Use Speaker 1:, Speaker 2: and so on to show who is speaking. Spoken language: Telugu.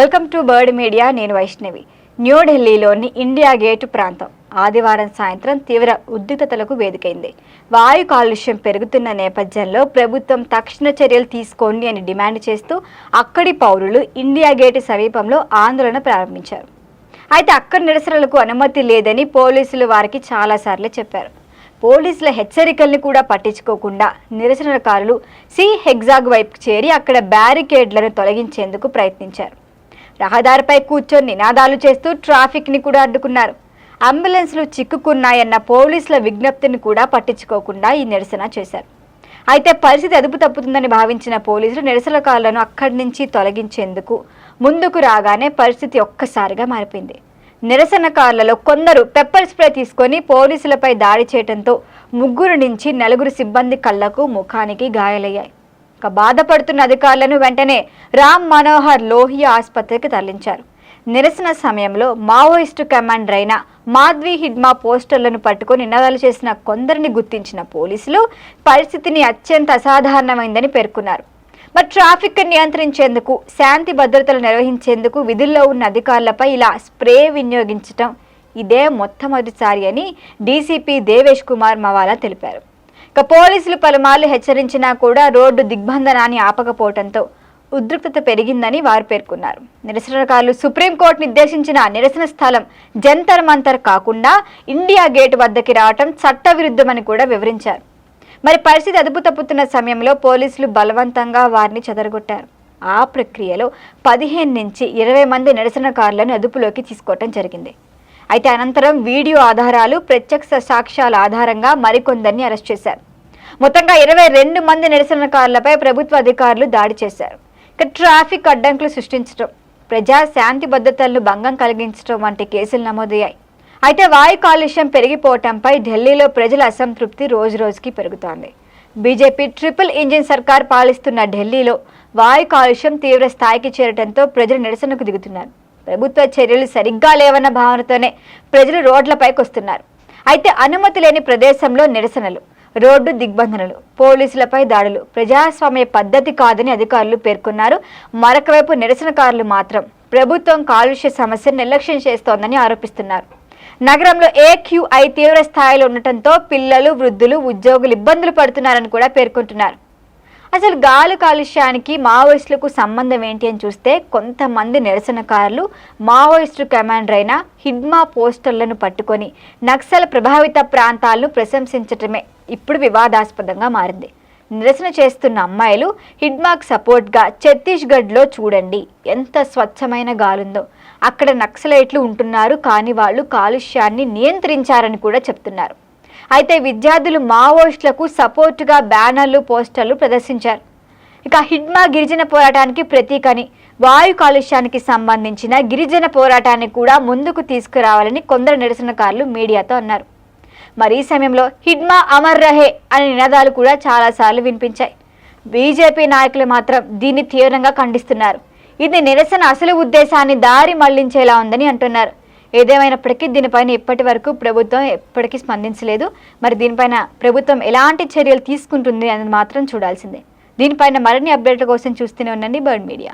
Speaker 1: వెల్కమ్ టు బర్డ్ మీడియా నేను వైష్ణవి. న్యూఢిల్లీలోని ఇండియా గేట్ ప్రాంతం. ఆదివారం సాయంత్రం తీవ్ర ఉద్రిక్తతలకు వేదికైంది. వాయు కాలుష్యం పెరుగుతున్న నేపథ్యంలో ప్రభుత్వం తక్షణ చర్యలు తీసుకోండి అని డిమాండ్ చేస్తూ అక్కడి పౌరులు ఇండియా గేట్ సమీపంలో ఆందోళన ప్రారంభించారు. అయితే అక్కడి నిరసనలకు అనుమతి లేదని పోలీసులు వారికి చాలాసార్లు చెప్పారు. పోలీసుల హెచ్చరికల్ని కూడా పట్టించుకోకుండా నిరసనకారులు సి హెగ్జాగ్ వైపు చేరి అక్కడ బ్యారికేడ్లను తొలగించేందుకు ప్రయత్నించారు. రహదారిపై కూర్చొని నినాదాలు చేస్తూ ట్రాఫిక్ని కూడా అడ్డుకున్నారు. అంబులెన్స్లు చిక్కుకున్నాయన్న పోలీసుల విజ్ఞప్తిని కూడా పట్టించుకోకుండా ఈ నిరసన చేశారు. అయితే పరిస్థితి అదుపు తప్పుతుందని భావించిన పోలీసులు నిరసనకారులను అక్కడి నుంచి తొలగించేందుకు ముందుకు రాగానే పరిస్థితి ఒక్కసారిగా మారిపోయింది. నిరసనకారులలో కొందరు పెప్పర్ స్ప్రే తీసుకొని పోలీసులపై దాడి చేయడంతో ముగ్గురు నుంచి నలుగురు సిబ్బంది కళ్ళకు ముఖానికి గాయాలయ్యాయి. బాధపడుతున్న అధికారులను వెంటనే రామ్ మనోహర్ లోహియా ఆసుపత్రికి తరలించారు. నిరసన సమయంలో మావోయిస్టు కమాండర్ అయిన మాధ్వి హిడ్మా పోస్టర్లను పట్టుకుని నినాదాలు చేసిన కొందరిని గుర్తించిన పోలీసులు పరిస్థితిని అత్యంత అసాధారణమైందని పేర్కొన్నారు. మరి ట్రాఫిక్ నియంత్రించేందుకు శాంతి భద్రతలు నిర్వహించేందుకు విధుల్లో ఉన్న అధికారులపై ఇలా స్ప్రే వినియోగించటం ఇదే మొట్టమొదటిసారి అని డీసీపీ దేవేష్ కుమార్ మవాలా తెలిపారు. ఇక పోలీసులు పలుమార్లు హెచ్చరించినా కూడా రోడ్డు దిగ్బంధనాన్ని ఆపకపోవడంతో ఉద్రిక్తత పెరిగిందని వారు పేర్కొన్నారు. నిరసనకారులు సుప్రీంకోర్టు నిర్దేశించిన నిరసన స్థలం జంతర్ మంతర్ కాకుండా ఇండియా గేట్ వద్దకి రావటం చట్టవిరుద్ధమని కూడా వివరించారు. మరి పరిస్థితి అదుపు తప్పుతున్న సమయంలో పోలీసులు బలవంతంగా వారిని చెదరగొట్టారు. ఆ ప్రక్రియలో పదిహేను నుంచి ఇరవై మంది నిరసనకారులను అదుపులోకి తీసుకోవటం జరిగింది. అయితే అనంతరం వీడియో ఆధారాలు ప్రత్యక్ష సాక్ష్యాల ఆధారంగా మరికొందరిని అరెస్ట్ చేశారు. మొత్తంగా ఇరవై రెండు మంది నిరసనకారులపై ప్రభుత్వ అధికారులు దాడి చేశారు. ఇక ట్రాఫిక్ అడ్డంకులు సృష్టించడం ప్రజా శాంతి భద్రతలను భంగం కలిగించడం వంటి కేసులు నమోదయ్యాయి. అయితే వాయు కాలుష్యం పెరిగిపోవటంపై ఢిల్లీలో ప్రజల అసంతృప్తి రోజు రోజుకి పెరుగుతోంది. బీజేపీ ట్రిపుల్ ఇంజిన్ సర్కార్ పాలిస్తున్న ఢిల్లీలో వాయు కాలుష్యం తీవ్ర స్థాయికి చేరడంతో ప్రజలు నిరసనకు దిగుతున్నారు. ప్రభుత్వ చర్యలు సరిగ్గా లేవన్న భావనతోనే ప్రజలు రోడ్లపైకి వస్తున్నారు అయితే అనుమతి లేని ప్రదేశంలో నిరసనలు రోడ్డు దిగ్బంధనలు పోలీసులపై దాడులు ప్రజాస్వామ్య పద్ధతి కాదని అధికారులు పేర్కొన్నారు. మరొక వైపు నిరసనకారులు మాత్రం ప్రభుత్వం కాలుష్య సమస్యను నిర్లక్ష్యం చేస్తోందని ఆరోపిస్తున్నారు. నగరంలో ఏక్యూఐ తీవ్ర స్థాయిలో ఉండటంతో పిల్లలు వృద్ధులు ఉద్యోగులు ఇబ్బందులు పడుతున్నారని కూడా పేర్కొంటున్నారు. అసలు గాలి కాలుష్యానికి మావోయిస్టులకు సంబంధం ఏంటి అని చూస్తే కొంతమంది నిరసనకారులు మావోయిస్టు కమాండర్ అయిన హిడ్మా పోస్టర్లను పట్టుకొని నక్సల్ ప్రభావిత ప్రాంతాలను ప్రశంసించటమే ఇప్పుడు వివాదాస్పదంగా మారింది. నిరసన చేస్తున్న అమ్మాయిలు హిడ్మాక్ సపోర్ట్గా ఛత్తీస్గఢ్లో చూడండి ఎంత స్వచ్ఛమైన గాలుందో. అక్కడ నక్సలైట్లు ఉంటున్నారు కానీ వాళ్ళు కాలుష్యాన్ని నియంత్రించారని కూడా చెప్తున్నారు. అయితే విద్యార్థులు మావోయిస్టులకు సపోర్టుగా బ్యానర్లు పోస్టర్లు ప్రదర్శించారు. ఇక హిడ్మా గిరిజన పోరాటానికి ప్రతీకని వాయు కాలుష్యానికి సంబంధించిన గిరిజన పోరాటాన్ని కూడా ముందుకు తీసుకురావాలని కొందరు నిరసనకారులు మీడియాతో అన్నారు. మరి ఈ సమయంలో హిడ్మా అమర్ రహే అనే నినాదాలు కూడా చాలాసార్లు వినిపించాయి. బీజేపీ నాయకులు మాత్రం దీన్ని తీవ్రంగా ఖండిస్తున్నారు. ఇది నిరసన అసలు ఉద్దేశాన్ని దారి మళ్ళించేలా ఉందని అంటున్నారు. ఏదేమైనప్పటికీ దీనిపైన ఇప్పటి వరకు ప్రభుత్వం ఎప్పటికీ స్పందించలేదు. మరి దీనిపైన ప్రభుత్వం ఎలాంటి చర్యలు తీసుకుంటుంది అనేది మాత్రం చూడాల్సిందే. దీనిపైన మరిన్ని అప్డేట్ల కోసం చూస్తూనే ఉండండి బర్డ్ మీడియా.